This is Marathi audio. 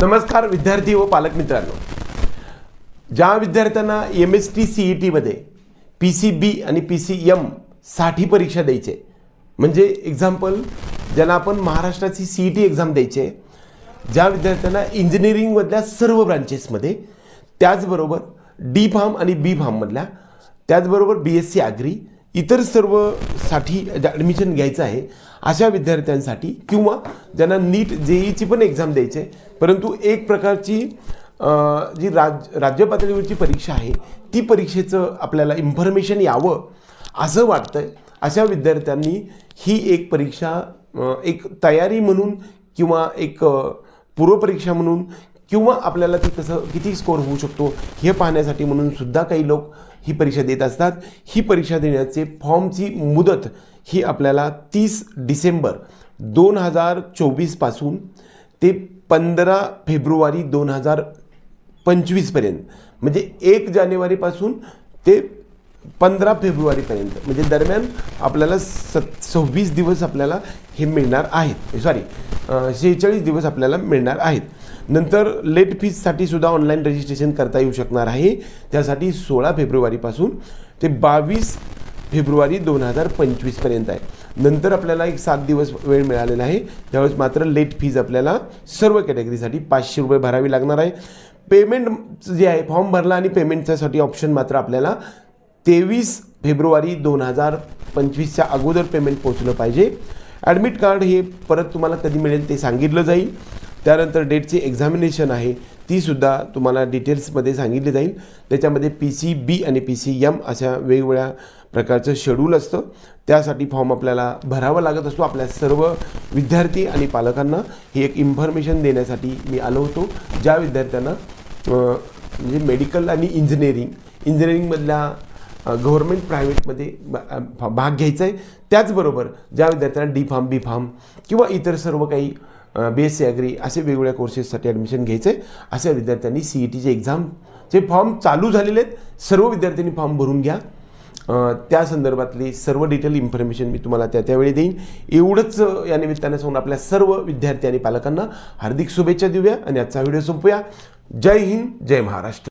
नमस्कार विद्यार्थी व पालक मित्रांनो. ज्या विद्यार्थ्यांना M S T C E टीमध्ये पी सी बी आणि पी सी एमसाठी परीक्षा द्यायचे म्हणजे एक्झाम्पल ज्यांना आपण महाराष्ट्राची सी ई टी एक्झाम द्यायची आहे ज्या विद्यार्थ्यांना इंजिनिअरिंगमधल्या सर्व ब्रांचेसमध्ये त्याचबरोबर डी फार्म आणि बी फार्ममधल्या त्याचबरोबर बी एस सी आग्री इतर सर्वसाठी ॲडमिशन घ्यायचं आहे अशा विद्यार्थ्यांसाठी किंवा ज्यांना नीट जेईची पण एक्झाम द्यायची आहे परंतु एक प्रकारची जी राज राज्य पातळीवरची परीक्षा आहे ती परीक्षेचं आपल्याला इन्फॉर्मेशन यावं असं वाटतंय. अशा विद्यार्थ्यांनी ही एक परीक्षा एक तयारी म्हणून किंवा एक पूर्वपरीक्षा म्हणून किंवा आपल्याला ती कसं किती स्कोअर होऊ शकतो हे पाहण्यासाठी म्हणून सुद्धा काही लोक ही परीक्षा देत असतात. ही परीक्षा देण्याचे फॉर्मची मुदत ही आपल्याला तीस डिसेंबर दोन हजार चोवीसपासून ते पंधरा फेब्रुवारी दोन हजार पंचवीसपर्यंत म्हणजे एक जानेवारीपासून ते पंधरा फेब्रुवारीपर्यंत. म्हणजे दरम्यान आपल्याला सत सव्वीस दिवस आपल्याला हे मिळणार आहेत. सॉरी शेहेचाळीस दिवस आपल्याला मिळणार आहेत. नंतर लेट फीजसाठी सुद्धा ऑनलाईन रजिस्ट्रेशन करता येऊ शकणार आहे. त्यासाठी सोळा फेब्रुवारीपासून ते बावीस फेब्रुवारी दोन हजार पंचवीसपर्यंत आहे. नंतर आपल्याला एक सात दिवस वेळ मिळालेला आहे. त्यावेळेस मात्र लेट फीज आपल्याला सर्व कॅटेगरीसाठी पाचशे रुपये भरावी लागणार आहे. पेमेंट जे आहे फॉर्म भरला आणि पेमेंटच्यासाठी ऑप्शन मात्र आपल्याला तेवीस फेब्रुवारी दोन हजार पंचवीसच्या अगोदर पेमेंट पोहोचलं पाहिजे. ॲडमिट कार्ड हे परत तुम्हाला कधी मिळेल ते सांगितलं जाईल. त्यानंतर डेटची एक्झामिनेशन आहे तीसुद्धा तुम्हाला डिटेल्समध्ये सांगितली जाईल. त्याच्यामध्ये पी सी बी आणि पी सी एम अशा वेगवेगळ्या प्रकारचं शेड्यूल असतं. त्यासाठी फॉर्म आपल्याला भरावा लागत असतो आपल्या सर्व विद्यार्थी आणि पालकांना. ही एक इन्फॉर्मेशन देण्यासाठी मी आलो होतो. ज्या विद्यार्थ्यांना म्हणजे मेडिकल आणि इंजिनिअरिंग इंजिनिअरिंगमधल्या गव्हर्मेंट प्रायव्हेटमध्ये भाग घ्यायचा आहे त्याचबरोबर ज्या विद्यार्थ्यांना डी फार्म बी फार्म किंवा इतर सर्व काही बी एस सी ॲग्री असे वेगवेगळ्या कोर्सेससाठी ॲडमिशन घ्यायचं आहे अशा विद्यार्थ्यांनी सी ई टीचे एक्झामचे फॉर्म चालू झालेले आहेत. सर्व विद्यार्थ्यांनी फॉर्म भरून घ्या. त्या संदर्भातली सर्व डिटेल इन्फॉर्मेशन मी तुम्हाला त्या त्यावेळी देईन. एवढंच या निमित्ताने सांगून आपल्या सर्व विद्यार्थी आणि पालकांना हार्दिक शुभेच्छा देऊया आणि आजचा व्हिडिओ संपूया. जय हिंद जय महाराष्ट्र.